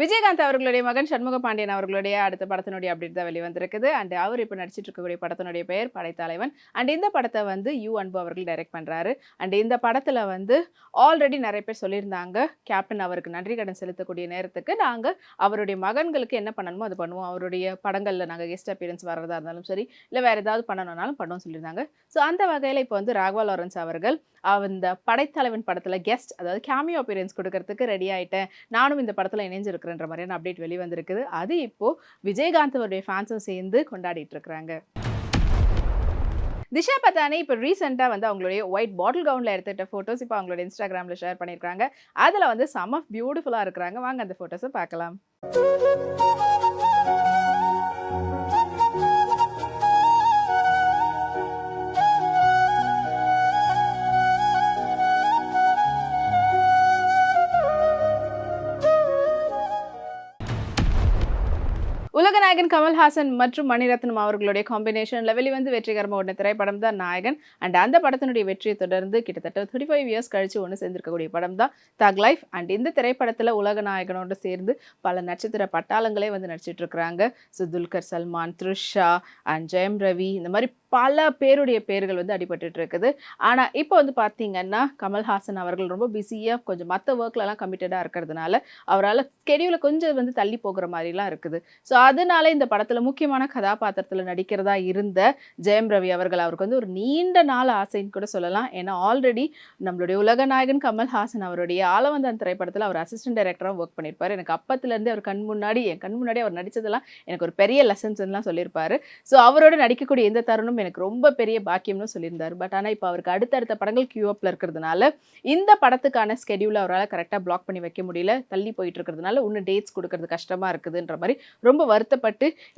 விஜயகாந்த் அவர்களுடைய மகன் சண்முக பாண்டியன் அவர்களுடைய அடுத்த படத்தினுடைய அப்டேட் தான் வெளிவந்திருக்குது. அண்ட் அவர் இப்போ நடிச்சிட்டு இருக்கக்கூடிய படத்தினுடைய பெயர் படைத்தலைவன். அண்ட் இந்த படத்தை வந்து யூ அன்பு அவர்கள் டைரக்ட் பண்ணுறாரு அண்ட் இந்த படத்தில் வந்து ஆல்ரெடி நிறைய பேர் சொல்லியிருந்தாங்க கேப்டன் அவருக்கு நன்றி கடன் செலுத்தக்கூடிய நேரத்துக்கு நாங்கள் அவருடைய மகன்களுக்கு என்ன பண்ணணுமோ அது பண்ணுவோம். அவருடைய படங்களில் நாங்கள் கெஸ்ட் அப்பியரன்ஸ் வர்றதா இருந்தாலும் சரி இல்லை வேறு ஏதாவது பண்ணணும்னாலும் பண்ணுவோம் சொல்லியிருந்தாங்க. ஸோ அந்த வகையில் இப்போ வந்து ராகவா லாரன்ஸ் அவர்கள் அந்த படைத்தலைவன் படத்தில் கெஸ்ட் அதாவது கேமியோ அப்பியரன்ஸ் கொடுக்கறதுக்கு ரெடி ஆகிட்டேன் நானும் இந்த படத்தில் இணைஞ்சிருக்கேன் இருக்கிறன்ற மாதிரியான அப்டேட் வெளிவந்திருக்குது. அது இப்போ விஜயகாந்த் அவருடைய ஃபேன்ஸும் சேர்ந்து கொண்டாடிட்டு இருக்கிறாங்க. திஷா பத்தானே இப்போ ரீசெண்டாக வந்து அவங்களுடைய ஒயிட் பாட்டில் கவுனில் எடுத்துகிட்ட ஃபோட்டோஸ் இப்போ அவங்களோட இன்ஸ்டாகிராமில் ஷேர் பண்ணியிருக்காங்க அதில் வந்து சம் ஆஃப் பியூட்டிஃபுல்லாக இருக்கிறாங்க. வாங்க அந்த ஃபோட்டோஸை பார்க்கலாம். உலக நாயகன் கமல்ஹாசன் மற்றும் மணிரத்னம் அவர்களுடைய காம்பினேஷனில் வெளிவந்து வெற்றிகரமாக ஒன்று திரைப்படம் தான் நாயகன். அண்ட் அந்த படத்தினுடைய வெற்றியை தொடர்ந்து கிட்டத்தட்ட தேர்ட்டி ஃபைவ் இயர்ஸ் கழிச்சு ஒன்று சேர்ந்திருக்கக்கூடிய படம் தான் தக் லைஃப் அண்ட் இந்த திரைப்படத்தில் உலக நாயகனோடு சேர்ந்து பல நட்சத்திர பட்டாளங்களே வந்து நடிச்சிட்டு இருக்கிறாங்க. ஸோ துல்கர் சல்மான் த்ரிஷா அண்ட் ஜெயம் ரவி இந்த மாதிரி பல பேருடைய பேர்கள் வந்து அடிபட்டு இருக்குது. ஆனால் இப்போ வந்து பார்த்தீங்கன்னா கமல்ஹாசன் அவர்கள் ரொம்ப பிஸியாக கொஞ்சம் மற்ற ஒர்க்லலாம் கமிட்டடாக இருக்கிறதுனால அவரால் ஸ்கெடியூலை கொஞ்சம் வந்து தள்ளி போகிற மாதிரிலாம் இருக்குது. ஸோ அதனால இந்த படத்தில் முக்கியமான கதாபாத்திரத்தில் நடிக்கிறதா இருந்த ஜெயம் ரவி அவர்கள் அவருக்கு வந்து ஒரு நீண்ட நாள் ஆசைன்னு கூட சொல்லலாம். ஏன்னா ஆல்ரெடி நம்மளுடைய உலகநாயகன் கமல்ஹாசன் அவருடைய ஆலவந்தான் திரைப்படத்தில் அவர் அசிஸ்டன்ட் டைரக்டராக ஒர்க் பண்ணியிருப்பார். எனக்கு அப்பத்துலேருந்து அவர் கண் முன்னாடி என் கண் முன்னாடி அவர் நடித்ததெல்லாம் எனக்கு ஒரு பெரிய லெசன்ஸ்லாம் சொல்லியிருப்பாரு. ஸோ அவரோட நடிக்கக்கூடிய எந்த தருணம் எனக்கு ரொம்ப பெரிய பாக்கியம்னு சொல்லியிருந்தார். பட் ஆனால் இப்போ அவருக்கு அடுத்தடுத்த படங்கள் கியூஅப்பில் இருக்கிறதுனால இந்த படத்துக்கான ஸ்கெடியூல் அவரால் கரெக்டாக பிளாக் பண்ணி வைக்க முடியல. தள்ளி போயிட்டு இருக்கிறதுனால இன்னும் டேட்ஸ் கொடுக்கறது கஷ்டமாக இருக்குதுன்ற மாதிரி ரொம்ப வருத்தப்பட்டு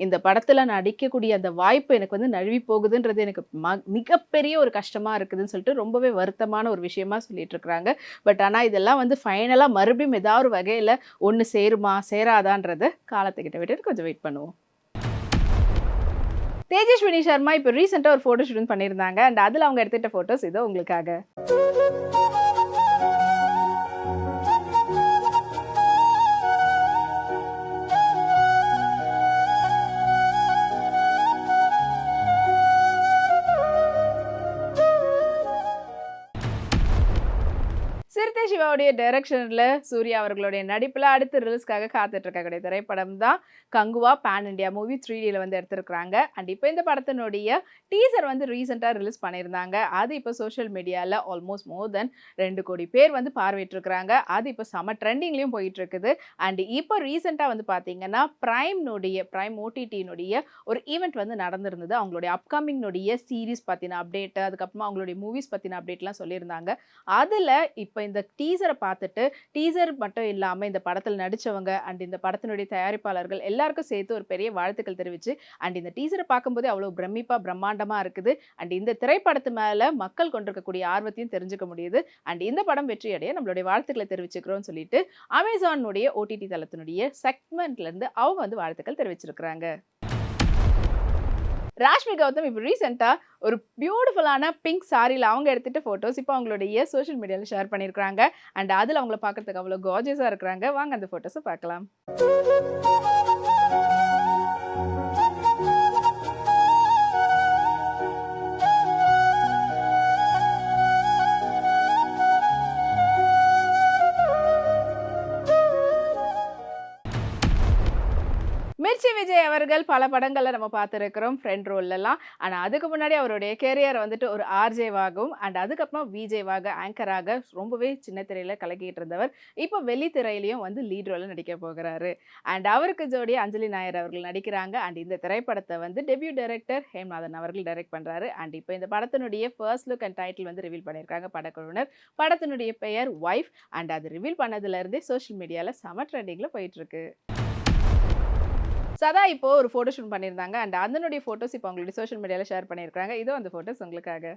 இந்த படத்தில் நடிக்கக்கூடிய அந்த வாய்ப்பு எனக்கு வந்து நழுவி போகுதுன்றது எனக்கு ம மிகப்பெரிய ஒரு கஷ்டமாக இருக்குதுன்னு சொல்லிட்டு ரொம்பவே வருத்தமான ஒரு விஷயமா சொல்லிட்டு இருக்கிறாங்க. பட் ஆனால் இதெல்லாம் வந்து ஃபைனலாக மறுபடியும் ஏதாவது ஒரு வகையில் ஒன்று சேருமா சேராதான்றதை காலத்துக்கிட்ட விட்டுட்டு கொஞ்சம் வெயிட் பண்ணுவோம். தேஜஸ்வினி சர்மா இப்போ ரீசெண்டாக ஒரு ஃபோட்டோ ஷூட் பண்ணியிருந்தாங்க. அண்ட் அதில் அவங்க எடுத்துகிட்ட ஃபோட்டோஸ் இதோ உங்களுக்காக. சிறுத்தை சிவாவுடைய டைரக்ஷனில் சூர்யா அவர்களுடைய நடிப்பில் அடுத்து ரிலீஸ்க்காக காத்துட்ருக்கக்கூடிய திரைப்படம் தான் Kanguva pan India movie three டியில் வந்து எடுத்திருக்கிறாங்க. அண்ட் இப்போ இந்த படத்தினுடைய டீசர் வந்து ரீசெண்டாக ரிலீஸ் பண்ணியிருந்தாங்க. அது இப்போ சோஷியல் மீடியாவில் ஆல்மோஸ்ட் மோர் தென் ரெண்டு கோடி பேர் வந்து பார்வையிட்டிருக்கிறாங்க. அது இப்போ செம ட்ரெண்டிங்லேயும் போயிட்டு இருக்குது அண்ட் இப்போ ரீசெண்டாக வந்து பார்த்தீங்கன்னா ப்ரைம்னுடைய ப்ரைம் ஓடிடியினுடைய ஒரு ஈவெண்ட் வந்து நடந்திருந்தது. அவங்களுடைய அப்கமிங்னுடைய சீரீஸ் பற்றின அப்டேட்டு அதுக்கப்புறமா அவங்களுடைய மூவிஸ் பற்றின அப்டேட்லாம் சொல்லியிருந்தாங்க. அதில் இப்போ இந்த டீசரை பார்த்துட்டு டீசர் மட்டும் இல்லாமல் இந்த படத்தில் நடித்தவங்க அண்ட் இந்த படத்தினுடைய தயாரிப்பாளர்கள் எல்லாருக்கும் சேர்த்து ஒரு பெரிய வாழ்த்துக்கள் தெரிவித்து அண்ட் இந்த டீசரை பார்க்கும்போதே அவ்வளோ பிரமிப்பாக பிரம்மாண்டமாக இருக்குது. அண்ட் இந்த திரைப்படத்து மேலே மக்கள் கொண்டிருக்கக்கூடிய ஆர்வத்தையும் தெரிஞ்சுக்க முடியுது. அண்ட் இந்த படம் வெற்றியடைய நம்மளுடைய வாழ்த்துக்களை தெரிவிச்சுக்கிறோம்னு சொல்லிட்டு அமேசானுடைய ஓடிடி தளத்தினுடைய செக்மெண்ட்லேருந்து அவங்க வந்து வாழ்த்துக்கள் தெரிவிச்சிருக்கிறாங்க. ராஷ்மி கௌதம் இப்போ ரீசெண்டாக ஒரு பியூட்டிஃபுல்லான பிங்க் சாரியில் அவங்க எடுத்துகிட்ட ஃபோட்டோஸ் இப்போ அவங்களுடைய சோஷியல் மீடியாவில் ஷேர் பண்ணியிருக்கிறாங்க அண்ட் அதில் அவங்கள பார்க்குறதுக்கு அவ்வளோ கார்ஜியஸாக இருக்கிறாங்க. வாங்க அந்த ஃபோட்டோஸை பார்க்கலாம். மிர்ச்சி விஜய் அவர்கள் பல படங்களில் நம்ம பார்த்துருக்கிறோம் ஃப்ரெண்ட் ரோல்லலாம் ஆனால் அதுக்கு முன்னாடி அவருடைய கேரியர் வந்துட்டு ஒரு ஆர்ஜேவாகவும் அண்ட் அதுக்கப்புறம் விஜேவாக ஆங்கராக ரொம்பவே சின்ன திரையில் கலக்கிட்டு இருந்தவர். இப்போ வெள்ளித்திரையிலையும் வந்து லீட் ரோலில் நடிக்க போகிறாரு. அண்ட் அவருக்கு ஜோடி அஞ்சலி நாயர் அவர்கள் நடிக்கிறாங்க. அண்ட் இந்த திரைப்படத்தை வந்து டெபியூ டைரக்டர் ஹேம்நாதன் அவர்கள் டைரக்ட் பண்ணுறாரு அண்ட் இப்போ இந்த படத்தினுடைய ஃபர்ஸ்ட் லுக் அண்ட் டைட்டில் வந்து ரிவீல் பண்ணியிருக்காங்க படக்குழுவினர். படத்தினுடைய பெயர் ஒய்ஃப் அண்ட் அது ரிவீல் பண்ணதுலேருந்தே சோஷியல் மீடியாவில் செம ட்ரெண்டிங்கில் போயிட்டுருக்கு சதா இப்போ ஒரு ஃபோட்டோ ஷூட் பண்ணியிருந்தாங்க. அண்ட் அதனுடைய ஃபோட்டோஸ் இப்போ அவங்களுடைய சோஷியல் மீடியாவில் ஷேர் பண்ணியிருக்காங்க இதோ அந்த ஃபோட்டோஸ் உங்களுக்காக.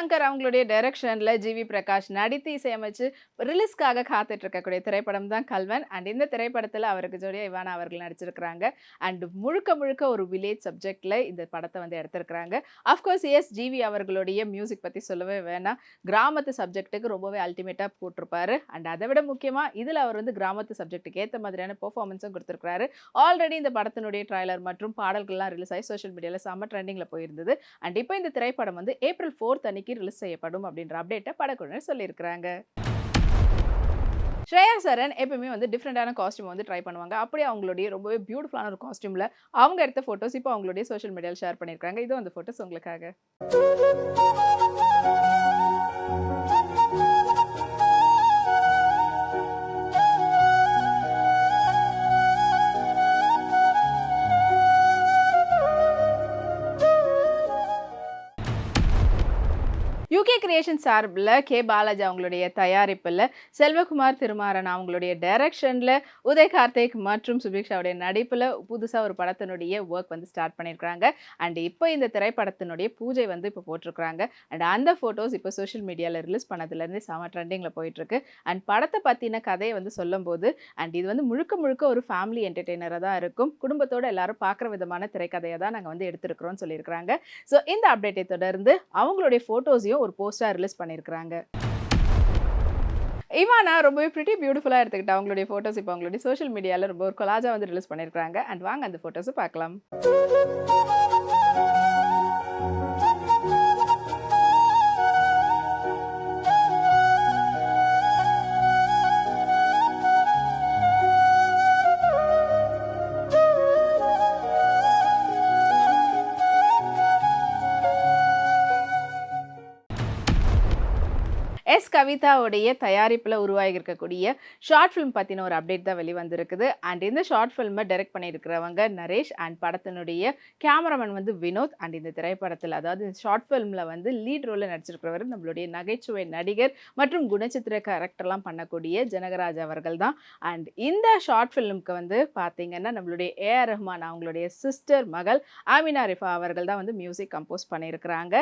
சங்கர் அவங்களுடைய டைரக்ஷனில் ஜிவி பிரகாஷ் நடித்து இசையமைச்சு ரிலீஸ்க்காக காத்துட்டு இருக்கக்கூடிய திரைப்படம் தான் கல்வன். அண்ட் இந்த திரைப்படத்தில் அவருக்கு ஜோடியா இவானா அவர்கள் நடிச்சிருக்கிறாங்க. அண்ட் முழுக்க முழுக்க ஒரு வில்லேஜ் சப்ஜெக்டில் இந்த படத்தை வந்து எடுத்திருக்கிறாங்க. அஃப்கோர்ஸ் எஸ் ஜிவி அவர்களுடைய மியூசிக் பற்றி சொல்லவே வேணாம். கிராமத்து சப்ஜெக்ட்டுக்கு ரொம்பவே அல்டிமேட்டாக போட்டிருப்பாரு. அண்ட் அதை விட முக்கியமாக இதில் அவர் வந்து கிராமத்து சப்ஜெக்ட்டுக்கு ஏற்ற மாதிரியான பெர்ஃபார்மன்ஸும் கொடுத்துருக்காரு ஆல்ரெடி இந்த படத்தினுடைய ட்ரைலர் மற்றும் பாடல்கள்லாம் ரிலீஸ் ஆகி சோஷியல் மீடியாவில் செம்ம ட்ரெண்டிங்கில் போயிருந்தது. அண்ட் இப்போ இந்த திரைப்படம் வந்து ஏப்ரல் ஃபோர்த் அன்னைக்கு ரிலீஸ் செய்யப்படும் அப்படின்ற அப்டேட்டை படக்குழுவினர் சொல்லியிருக்கிறாங்க. ஸ்ரேயா சரண் எப்பவுமே வந்து டிஃப்ரெண்டான காஸ்டியூம் வந்து ட்ரை பண்ணுவாங்க. அப்படியே அவங்களுடைய ரொம்பவே பியூட்டிஃபுல்லான ஒரு காஸ்டியூமில் அவங்க எடுத்த ஃபோட்டோஸ் இப்போ அவங்களுடைய சோஷியல் மீடியாவில் ஷேர் பண்ணியிருக்காங்க இது அந்த ஃபோட்டோஸ் உங்களுக்காக. யூகே கிரியேஷன் சார்பில் கே. பாலாஜி அவங்களுடைய தயாரிப்பில் செல்வகுமார் திருமாறன் அவங்களுடைய டைரக்ஷனில் உதய் கார்த்திக் மற்றும் சுபிக்ஷாவுடைய நடிப்பில் புதுசாக ஒரு படத்தினுடைய ஒர்க் வந்து ஸ்டார்ட் பண்ணியிருக்கிறாங்க. அண்ட் இப்போ இந்த திரைப்படத்தினுடைய பூஜை வந்து இப்போ போட்டிருக்கிறாங்க. அண்ட் அந்த ஃபோட்டோஸ் இப்போ சோஷியல் மீடியாவில் ரிலீஸ் பண்ணதுலேருந்து செம ட்ரெண்டிங்கில் போயிட்டுருக்கு. அண்ட் படத்தை பற்றின கதையை வந்து சொல்லும்போது அண்ட் இது வந்து முழுக்க முழுக்க ஒரு ஃபேமிலி என்டர்டெய்னராக தான் இருக்கும். குடும்பத்தோடு எல்லாரும் பார்க்குற விதமான திரைக்கதையை தான் நாங்கள் வந்து எடுத்திருக்கிறோம்னு சொல்லியிருக்கிறாங்க. ஸோ இந்த அப்டேட்டை தொடர்ந்து அவங்களுடைய ஃபோட்டோஸையும் ஒரு போஸ்டாக ரிலீஸ் பண்ணியிருக்கிறாங்க இவானா ரொம்பவே ப்ரிட்டி பியூட்டிஃபுல்லாக எடுத்துக்கிட்டா அவங்களுடைய ஃபோட்டோஸ் இப்போ அவங்களுடைய சோஷியல் மீடியாவில் ரொம்ப ஒரு கொலாஜா வந்து ரிலீஸ் பண்ணியிருக்காங்க அண்ட் வாங்க அந்த ஃபோட்டோஸை பார்க்கலாம். எஸ் கவிதாவுடைய தயாரிப்பில் உருவாகியிருக்கக்கூடிய ஷார்ட் ஃபிலிம் பற்றின ஒரு அப்டேட் தான் வெளிவந்திருக்குது. அண்ட் இந்த ஷார்ட் ஃபிலிமை டைரக்ட் பண்ணியிருக்கிறவங்க நரேஷ் அண்ட் படத்தினுடைய கேமராமேன் வந்து வினோத். அண்ட் இந்த திரைப்படத்தில் அதாவது இந்த ஷார்ட் ஃபிலிமில் வந்து லீட் ரோலில் நடிச்சிருக்கிறவர் நம்மளுடைய நகைச்சுவை நடிகர் மற்றும் குணச்சித்திர கேரக்டர்லாம் பண்ணக்கூடிய ஜனகராஜ் அவர்கள் தான். அண்ட் இந்த ஷார்ட் ஃபிலிமுக்கு வந்து பார்த்தீங்கன்னா நம்மளுடைய ஏஆர் ரஹ்மான் அவங்களுடைய சிஸ்டர் மகள் ஆமினா ரிஃபா அவர்கள் தான் வந்து மியூசிக் கம்போஸ் பண்ணியிருக்கிறாங்க.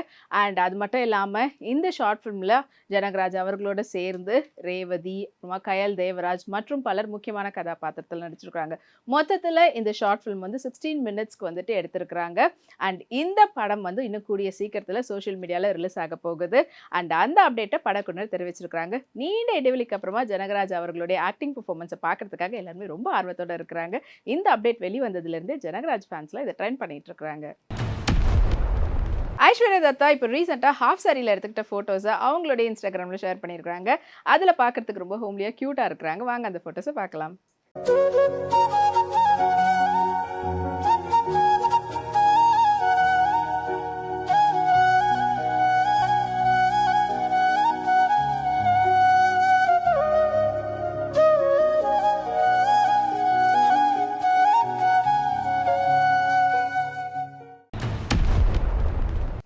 அண்ட் அது மட்டும் இல்லாமல் இந்த ஷார்ட் ஃபிலிமில் ஜனகராஜ் அவர்களோட சேர்ந்து ரேவதி அப்புறமா கயல் தேவராஜ் மற்றும் பலர் முக்கியமான கதாபாத்திரத்தில் நடிச்சிருக்காங்க மொத்தத்தில் இந்த ஷார்ட் ஃபிலிம் வந்து சிக்ஸ்டீன் மினிட்ஸ்க்கு வந்துட்டு எடுத்திருக்கிறாங்க. அண்ட் இந்த படம் வந்து இன்னும் கூடிய சீக்கிரத்தில் சோஷியல் மீடியாவில் ரிலீஸ் ஆக போகுது. அண்ட் அந்த அப்டேட்டை படக்குனர் தெரிவிச்சிருக்காங்க நீண்ட இடைவெளிக்கு அப்புறமா ஜனகராஜ் அவர்களுடைய ஆக்டிங் பர்ஃபார்மன்ஸை பார்க்கறதுக்காக எல்லாருமே ரொம்ப ஆர்வத்தோட இருக்கிறாங்க. இந்த அப்டேட் வெளிவந்ததுலேருந்தே ஜனகராஜ் ஃபேன்ஸ்லாம் இதை ட்ரெண்ட் பண்ணிட்டு இருக்கிறாங்க. ஐஸ்வர்யா தத்தா இப்போ ரீசெண்டாக ஹாஃப் சாரியில் எடுத்துக்கிட்ட ஃபோட்டோஸை அவங்களுடைய இன்ஸ்டாகிராமில் ஷேர் பண்ணியிருக்கிறாங்க. அதில் பார்க்கறதுக்கு ரொம்ப ஹோம்லியாக க்யூட்டாக இருக்கிறாங்க. வாங்க அந்த ஃபோட்டோஸை பார்க்கலாம்.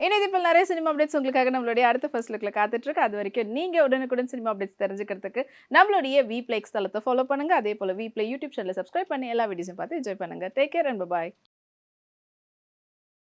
இனி இப்போ நிறைய சினிமா அப்டேட்ஸ் உங்களுக்காக நம்மளுடைய அடுத்த ஃபர்ஸ்ட் லுக்கில் காத்துட்ருக்கு. அது வரைக்கும் நீங்கள் உடனுக்குடன் சினிமா அப்டேட்ஸ் தெரிஞ்சுக்கிறதுக்கு நம்மளுடைய வி பிளேக்ஸ் தளத்தை ஃபாலோ பண்ணுங்க. அதே போல் வி பிளே யூடியூப் சேனலை சப்ஸ்கிரைப் பண்ணி எல்லா வீடியோஸும் பார்த்து என்ஜாய் பண்ணுங்க. Take care and bye